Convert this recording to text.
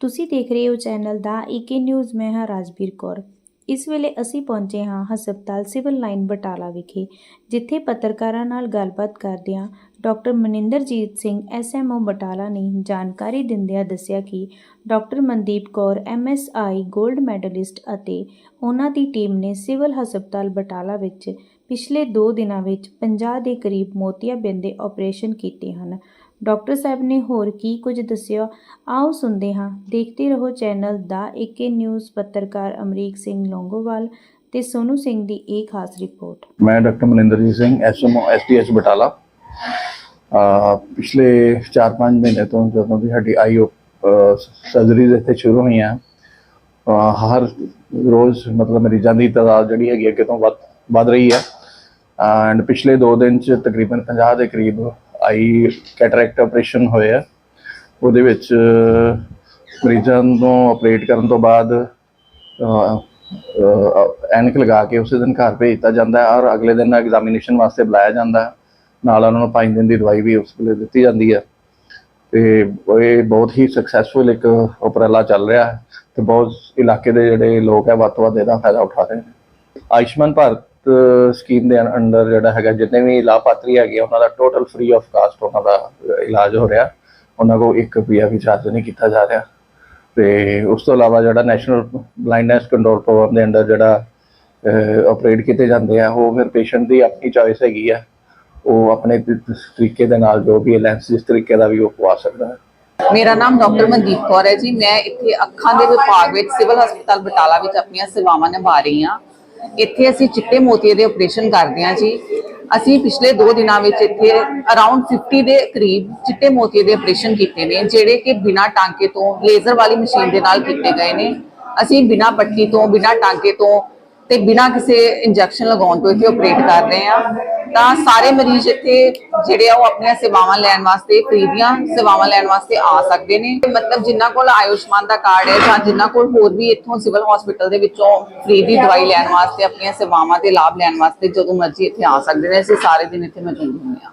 ਤੁਸੀਂ ਦੇਖ ਰਹੇ ਹੋ ਚੈਨਲ ਦਾ ਈਕੇ ਨਿਊਜ਼, ਮੈਂ ਹਾਂ ਰਾਜਵੀਰ ਕੌਰ। ਇਸ ਵੇਲੇ ਅਸੀਂ ਪਹੁੰਚੇ ਹਾਂ ਹਸਪਤਾਲ ਸਿਵਲ ਲਾਈਨ ਬਟਾਲਾ ਵਿਖੇ, ਜਿੱਥੇ ਪੱਤਰਕਾਰਾਂ ਨਾਲ ਗੱਲਬਾਤ ਕਰਦਿਆਂ ਡਾਕਟਰ ਮਨਿੰਦਰਜੀਤ ਸਿੰਘ ਐਸਐਮਓ ਬਟਾਲਾ ਨੇ ਜਾਣਕਾਰੀ ਦਿੰਦਿਆਂ ਦੱਸਿਆ ਕਿ ਡਾਕਟਰ ਮਨਦੀਪ ਕੌਰ ਐਮਐਸਆਈ 골ਡ ਮੈਡਲਿਸਟ ਅਤੇ ਉਹਨਾਂ ਦੀ ਟੀਮ ਨੇ ਸਿਵਲ ਹਸਪਤਾਲ ਬਟਾਲਾ ਵਿੱਚ ਪਿਛਲੇ 2 ਦਿਨਾਂ ਵਿੱਚ 50 ਦੇ ਕਰੀਬ ਮੋਤੀਆਬਿੰਦ ਦੇ ਆਪਰੇਸ਼ਨ ਕੀਤੇ ਹਨ। ਡਾਕਟਰ ਸਾਹਿਬ ਨੇ ਹੋਰ ਕੀ ਕੁਝ ਦੱਸਿਆ? ਆਓ ਸੁਣਦੇ ਹਾਂ। ਦੇਖਦੇ ਰਹੋ ਚੈਨਲ ਦਾ ਏਕੇ ਨਿਊਜ਼ ਪੱਤਰਕਾਰ ਅਮਰੀਕ ਸਿੰਘ ਲੋਂਗੋਵਾਲ ਤੇ ਸੋਨੂ ਸਿੰਘ ਦੀ ਇਹ ਖਾਸ ਰਿਪੋਰਟ। ਮੈਂ doctor Maninderjit Singh, SMO, STH Batala. ਪਿਛਲੇ 4-5 ਮਹੀਨੇ ਤੋਂ ਜਦੋਂ ਦੀ ਸਾਡੀ ਆਈ ਸਰਜਰੀਜ਼ ਇੱਥੇ ਸ਼ੁਰੂ ਹੋਈਆਂ ਹਰ ਰੋਜ਼ ਮਤਲਬ ਮਰੀਜ਼ਾਂ ਦੀ ਤਾਦਾਦ ਜਿਹੜੀ ਹੈਗੀ ਅੱਗੇ ਤੋਂ ਵੱਧ ਵੱਧ ਰਹੀ ਹੈ। ਐਂਡ ਪਿਛਲੇ 2 ਦਿਨ ਚ ਤਕਰੀਬਨ 50 ਦੇ ਕਰੀਬ ਆਈ ਕੈਟਰੈਕਟ ਆਪਰੇਸ਼ਨ ਹੋਏ ਆ ਉਹਦੇ ਵਿੱਚ ਮਰੀਜ਼ਾਂ ਨੂੰ ਆਪਰੇਟ ਕਰਨ ਤੋਂ ਬਾਅਦ ਐਨਕ ਲਗਾ ਕੇ ਉਸੇ ਦਿਨ ਘਰ ਭੇਜਤਾ ਜਾਂਦਾ ਹੈ ਔਰ ਅਗਲੇ ਦਿਨ ਐਗਜ਼ਾਮੀਨੇਸ਼ਨ ਵਾਸਤੇ ਬੁਲਾਇਆ ਜਾਂਦਾ ਹੈ। ਨਾਲ ਉਹਨਾਂ ਨੂੰ 5 ਦਿਨ ਦੀ ਦਵਾਈ ਵੀ ਉਸ ਵੇਲੇ ਦਿੱਤੀ ਜਾਂਦੀ ਹੈ। ਤੇ ਇਹ ਬਹੁਤ ਹੀ ਸਕਸੈਸਫੁਲ ਇੱਕ ਉਪਰਾਲਾ ਚੱਲ ਰਿਹਾ ਹੈ ਤੇ ਬਹੁਤ ਇਲਾਕੇ ਦੇ ਜਿਹੜੇ ਲੋਕ ਹੈ ਵੱਧ ਤੋਂ ਵੱਧ ਇਹਦਾ ਫਾਇਦਾ ਉਠਾ ਰਹੇ ਨੇ। ਆਯੁਸ਼ਮਾਨ ਭਾਰਤ ਸਕੀਮ ਦੇ ਅੰਡਰ ਜਿਹੜਾ ਹੈਗਾ, ਜਿੰਨੇ ਵੀ ਲਾਭਪਾਤਰੀ ਹੈਗੇ ਉਹਨਾਂ ਦਾ ਟੋਟਲ ਫ੍ਰੀ ਆਫ ਕਾਸਟ ਉਹਨਾਂ ਦਾ ਇਲਾਜ ਹੋ ਰਿਹਾ। ਉਹਨਾਂ ਕੋਲ 1 ਰੁਪਿਆ ਵੀ ਚਾਰਜ ਨਹੀਂ ਕੀਤਾ ਜਾ ਰਿਹਾ। ਤੇ ਉਸ ਤੋਂ ਇਲਾਵਾ ਜਿਹੜਾ ਨੈਸ਼ਨਲ ਬਲਾਈਂਡਨੈਸ ਕੰਟਰੋਲ ਪ੍ਰੋਗਰਾਮ ਦੇ ਅੰਡਰ ਜਿਹੜਾ ਆਪਰੇਟ ਕੀਤੇ ਜਾਂਦੇ ਆ, ਉਹ ਫਿਰ ਪੇਸ਼ੈਂਟ ਦੀ ਆਪਣੀ ਚੋਇਸ ਹੈਗੀ ਆ। ਉਹ ਆਪਣੇ ਤਰੀਕੇ ਦੇ ਨਾਲ ਜੋ ਵੀ ਲੈਂਸ ਜਿਸ ਤਰੀਕੇ ਦਾ ਵੀ ਉਹ ਪਵਾ ਸਕਦਾ ਹੈ। ਮੇਰਾ ਨਾਮ ਡਾਕਟਰ ਮਨਦੀਪ ਕੌਰ ਹੈ ਜੀ। ਮੈਂ ਇੱਥੇ ਅੱਖਾਂ ਦੇ ਵਿਭਾਗ ਵਿੱਚ ਸਿਵਲ ਹਸਪਤਾਲ ਬਟਾਲਾ ਵਿੱਚ ਆਪਣੀਆਂ ਸੇਵਾਵਾਂ ਨਿਭਾ ਰਹੀ ਹਾਂ। ਇੱਥੇ ਅਸੀਂ ਚਿੱਟੇ ਮੋਤੀਏ ਦੇ ਆਪਰੇਸ਼ਨ ਕਰਦੇ ਹਾਂ ਜੀ। ਅਸੀਂ ਪਿਛਲੇ 2 ਦਿਨਾਂ ਵਿੱਚ ਇੱਥੇ ਅਰਾਊਂਡ 50 ਦੇ ਕਰੀਬ ਚਿੱਟੇ ਮੋਤੀਏ ਦੇ ਆਪਰੇਸ਼ਨ ਕੀਤੇ ਨੇ, ਜਿਹੜੇ ਕਿ ਬਿਨਾਂ ਟਾਂਕੇ ਤੋਂ ਲੇਜ਼ਰ ਵਾਲੀ ਮਸ਼ੀਨ ਦੇ ਨਾਲ ਕੀਤੇ ਗਏ ਨੇ। ਅਸੀਂ ਬਿਨਾਂ ਪੱਟੀ ਤੋਂ, ਬਿਨਾਂ ਟਾਂਕੇ ਤੋਂ ਤੇ ਬਿਨਾਂ ਕਿਸੇ ਇੰਜੈਕਸ਼ਨ ਲਗਾਉਣ ਤੋਂ ਇੱਥੇ ਆਪਰੇਟ ਕਰ ਰਹੇ ਹਾਂ। ਤਾਂ ਸਾਰੇ ਮਰੀਜ਼ ਇੱਥੇ ਜਿਹੜੇ ਆ ਉਹ ਆਪਣੀਆਂ ਸੇਵਾਵਾਂ ਲੈਣ ਵਾਸਤੇ ਫ੍ਰੀ ਦੀਆਂ ਸੇਵਾਵਾਂ ਲੈਣ ਵਾਸਤੇ ਆ ਸਕਦੇ ਨੇ। ਮਤਲਬ ਜਿਨ੍ਹਾਂ ਕੋਲ ਆਯੁਸ਼ਮਾਨ ਦਾ ਕਾਰਡ ਹੈ ਜਾਂ ਜਿਨ੍ਹਾਂ ਕੋਲ ਹੋਰ ਵੀ ਇੱਥੋਂ ਸਿਵਲ ਹਸਪੀਟਲ ਦੇ ਵਿੱਚੋਂ ਫ੍ਰੀ ਦੀ ਦਵਾਈ ਲੈਣ ਵਾਸਤੇ ਆਪਣੀਆਂ ਸੇਵਾਵਾਂ ਤੇ ਲਾਭ ਲੈਣ ਵਾਸਤੇ ਜਦੋਂ ਮਰਜ਼ੀ ਇੱਥੇ ਆ ਸਕਦੇ ਨੇ, ਅਸੀਂ ਸਾਰੇ ਦਿਨ ਇੱਥੇ ਮੌਜੂਦ ਹੁੰਦੇ ਆ